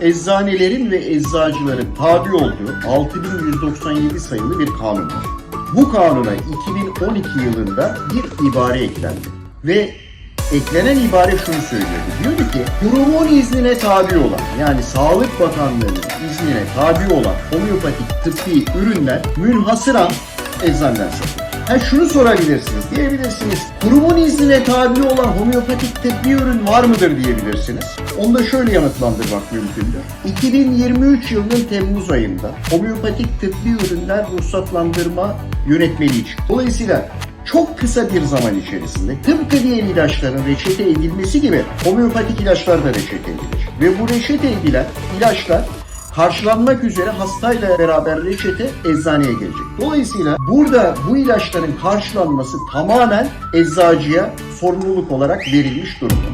eczanelerin ve eczacıların tabi olduğu 6197 sayılı bir kanun var. Bu kanuna 2012 yılında bir ibare eklendi. Ve eklenen ibare şunu söylüyordu. Diyordu ki kurumun iznine tabi olan yani Sağlık Bakanlığı'nın iznine tabi olan homeopatik tıbbi ürünler münhasıran eczaneden satılır. Ha şunu sorabilirsiniz, diyebilirsiniz. Kurumun iznine tabi olan homeopatik tıbbi ürün var mıdır diyebilirsiniz. Onu da şöyle yanıtlandırmak mümkündür. 2023 yılının Temmuz ayında homeopatik tıbbi ürünler ruhsatlandırma yönetmeliği çıktı. Dolayısıyla çok kısa bir zaman içerisinde tıpkı diğer ilaçların reçete edilmesi gibi homeopatik ilaçlar da reçete edilir. Ve bu reçete edilen ilaçlar karşılanmak üzere hastayla beraber reçete eczaneye gelecek. Dolayısıyla burada bu ilaçların karşılanması tamamen eczacıya sorumluluk olarak verilmiş durumda.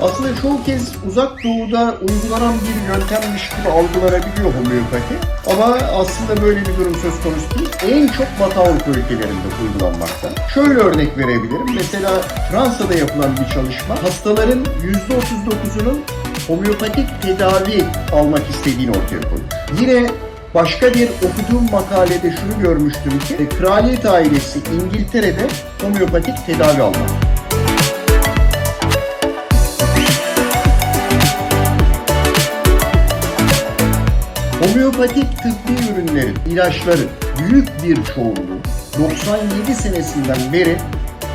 Aslında çoğu kez uzak doğuda uygulanan bir yöntemmiş gibi algılanabiliyor homeopati. Ama aslında böyle bir durum söz konusu değil. En çok Batı Avrupa ülkelerinde uygulanmakta. Şöyle örnek verebilirim. Mesela Fransa'da yapılan bir çalışma hastaların %39'unun homeopatik tedavi almak istediğini ortaya koydu. Yine Başka bir okuduğum makalede şunu görmüştüm ki kraliyet ailesi İngiltere'de homeopatik tedavi almak. Homeopatik tıbbi ürünlerin, ilaçların büyük bir çoğunluğu 97 senesinden beri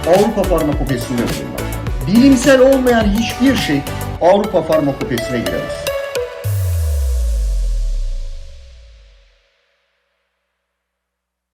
Avrupa Farmakopesi'nde bulunmakta. Bilimsel olmayan hiçbir şey Avrupa Farmakopesi'ne giremez.